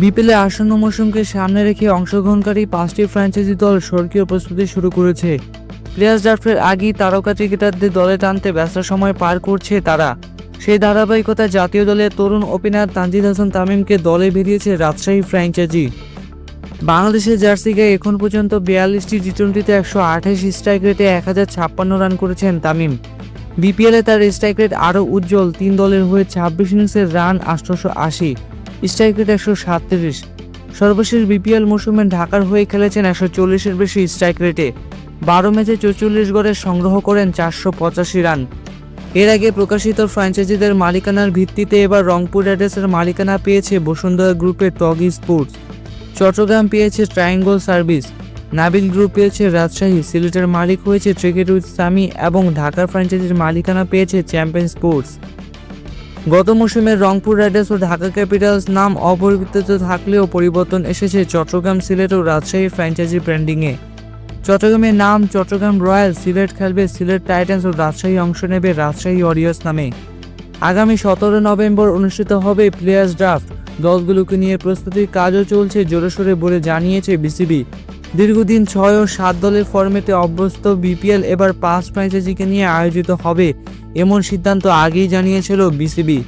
বিপিএলে আসন্ন মৌসুমকে সামনে রেখে অংশগ্রহণকারী পাঁচটি ফ্র্যাঞ্চাইজি দল স্বর্গীয় প্রস্তুতি শুরু করেছে। প্লেয়ার্স ড্রাফটের আগেই তারকা ক্রিকেটারদের দলে টানতে ব্যস্ত সময় পার করছে তারা। সেই ধারাবাহিকতায় জাতীয় দলের তরুণ ওপেনার তানজিদ হাসান তামিমকে দলে বেরিয়েছে রাজশাহী ফ্র্যাঞ্চাইজি বাংলাদেশের জার্সি গায়ে এখন পর্যন্ত বিয়াল্লিশটি টি টোয়েন্টিতে একশো আঠাশ স্ট্রাইক রেটে এক হাজার ছাপ্পান্ন রান করেছেন তামিম। বিপিএলে তার স্ট্রাইক রেট আরও উজ্জ্বল, তিন দলের হয়ে ছাব্বিশ ইনিংসের রান আটশোশো আশি। স্ট্রাইক রেট একশো সাতত্রিশ। সর্বশেষ বিপিএল মৌসুমে ঢাকার হয়ে খেলেছেন একশো চল্লিশের বেশি স্ট্রাইক রেটে। বারো ম্যাচে চৌচল্লিশ গড়ে সংগ্রহ করেন চারশো পঁচাশি রান। এর আগে প্রকাশিত ফ্র্যাঞ্চাইজিদের মালিকানার ভিত্তিতে এবার রংপুর রাইডার্সের মালিকানা পেয়েছে বসুন্ধরা গ্রুপের টগি স্পোর্টস। চট্টগ্রাম পেয়েছে ট্রায়াঙ্গল সার্ভিস। নাবিল গ্রুপ পেয়েছে রাজশাহী। সিলেটের মালিক হয়েছে ক্রিকেট উইথ সামি এবং ঢাকার ফ্র্যাঞ্চাইজির মালিকানা পেয়েছে চ্যাম্পিয়ন স্পোর্টস। গত মৌসুমে রংপুর রাইডার্স ও ঢাকা ক্যাপিটালস নাম অপরিবর্তিত থাকলেও পরিবর্তন এসেছে চট্টগ্রাম সিলেট ও রাজশাহী ফ্র্যাঞ্চাইজি ব্র্যান্ডিংয়ে। চট্টগ্রামের নাম চট্টগ্রাম রয়্যাল সিলেট খেলবে সিলেট টাইটান্স ও রাজশাহী অংশ নেবে রাজশাহী ওয়ারিয়র্স নামে। আগামী সতেরো নভেম্বর অনুষ্ঠিত হবে প্লেয়ার্স ড্রাফট। দলগুলোকে নিয়ে প্রস্তুতির কাজও চলছে জোরেশোরে বলে জানিয়েছে বিসিবি। দীর্ঘদিন ছয় ও সাত দলের ফরম্যাটে অভ্যস্ত বিপিএল এবার পাঁচ ফ্র্যাঞ্চাইজিকে নিয়ে আয়োজিত হবে এমন সিদ্ধান্ত আগেই জানিয়েছিল বিসিবি।